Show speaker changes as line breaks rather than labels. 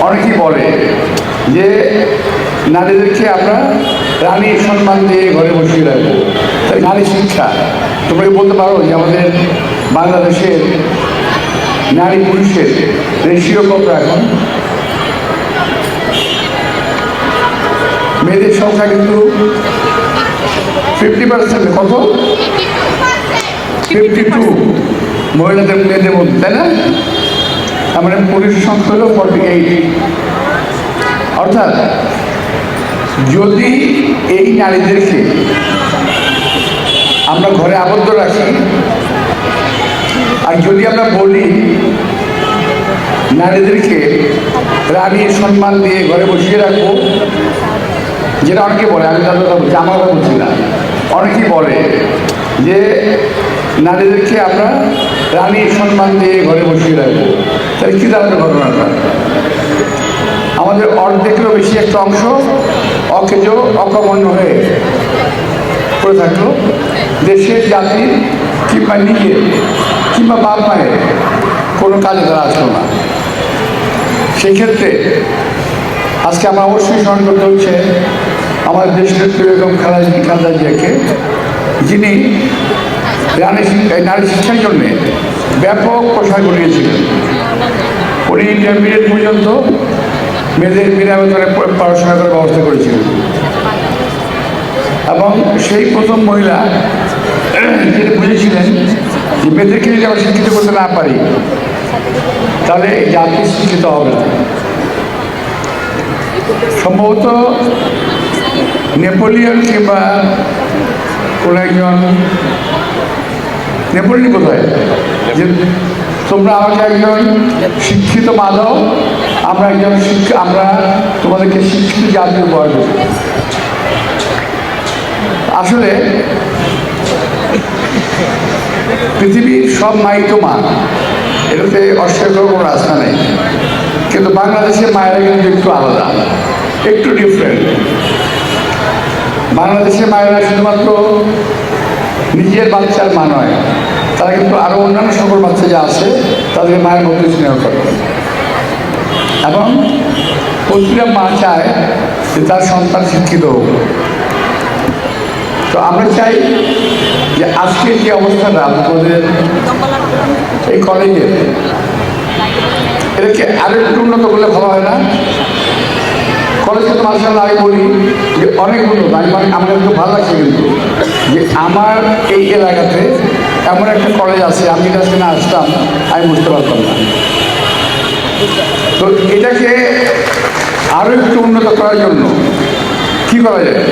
অনেকেই বলে যে নারীদেরকে আমরা রানীর সম্মান দিয়ে ঘরে বসিয়ে রাখব। তাই নারী শিক্ষা। তোমরা বলতে পারো যে আমাদের বাংলাদেশের নারী পুরুষের রেশিও কত এখন? মেয়েদের সংখ্যা কিন্তু ফিফটি পার্সেন্ট কত? ফিফটি টু মহিলাদের, মেয়েদের মধ্যে, তাই না? তার মানে পুরুষের সংখ্যা হলো ফর্টি এইট অর্থাৎ যদি এই নারীদেরকে আমরা ঘরে আবদ্ধ রাখি, আর যদি আমরা বলি নারীদেরকে রানীর সম্মান দিয়ে ঘরে বসিয়ে রাখব, যেটা অনেকে বলে, আমি তাদের কথা বলছি না। অনেকেই বলে যে নারীদেরকে আমরা রানীর সম্মান দিয়ে ঘরে বসিয়ে রাখব। তাহলে কী দাঁড়াবে ঘটনাটা? আমাদের অর্ধেকেরও বেশি একটা অংশ অকেজ, অকমন্য হয়ে পড়ে থাকল। দেশের জাতির কিংবা নিজের কিংবা বাপ মায়ের কোনো কাজে তারা আসলো না। সেক্ষেত্রে আজকে আমার অবশ্যই স্মরণ করতে হচ্ছে আমার দেশের বেগম খালাজি খালদা জিয়াকে, যিনি নারী শিক্ষার জন্যে ব্যাপক প্রসার ঘটিয়েছিলেন। উনি ইন্টারমিডিয়েট পর্যন্ত মেয়েদের বিনা বেতনে প- পড়াশোনা করার ব্যবস্থা করেছিলেন এবং সেই প্রথম মহিলা যিনি বুঝেছিলেন যে মেয়েদেরকে যদি আমরা শিক্ষিত করতে না পারি, তাহলে জাতি শিক্ষিত হবে সম্ভবত নেপোলিয়ন কিংবা কোন একজন নেপোলিয়ন কোথায়? তোমরা আমাকে একজন শিক্ষিত মা দাও আমরা একজন শিক্ষা আমরা তোমাদেরকে শিক্ষিত জাতি উপহার আসলে, পৃথিবীর সব মাই তো মা। এটাতে অস্বীকার কোনো রাস্তা নেই। কিন্তু বাংলাদেশের মায়েরা কিন্তু একটু আলাদা, একটু ডিফারেন্ট বাংলাদেশের মায়েরা শুধুমাত্র নিজের বাচ্চার মা নয়, তারা কিন্তু আরও অন্যান্য সকল বাচ্চা যা আছে তাদের মায়ের মধ্যে স্নেহ করে। এবং প্রতিটা মা চায় যে তার সন্তান শিক্ষিত হোক। তো আমরা চাই যে আজকের যে অবস্থাটা আমাদের এই কলেজের এটাকে আরও একটু উন্নত করলে ভালো হয় না? কলেজ তো আমি বলি যে অনেকগুলো উন্নত আমি আমার একটু ভালো লাগছে কিন্তু। যে আমার এই এলাকাতে এমন একটা কলেজ আছে, আমি কাছে না আসতাম, আমি বুঝতে পারতাম না। তো এটাকে আরও একটু উন্নত করার জন্য কী করা যায়?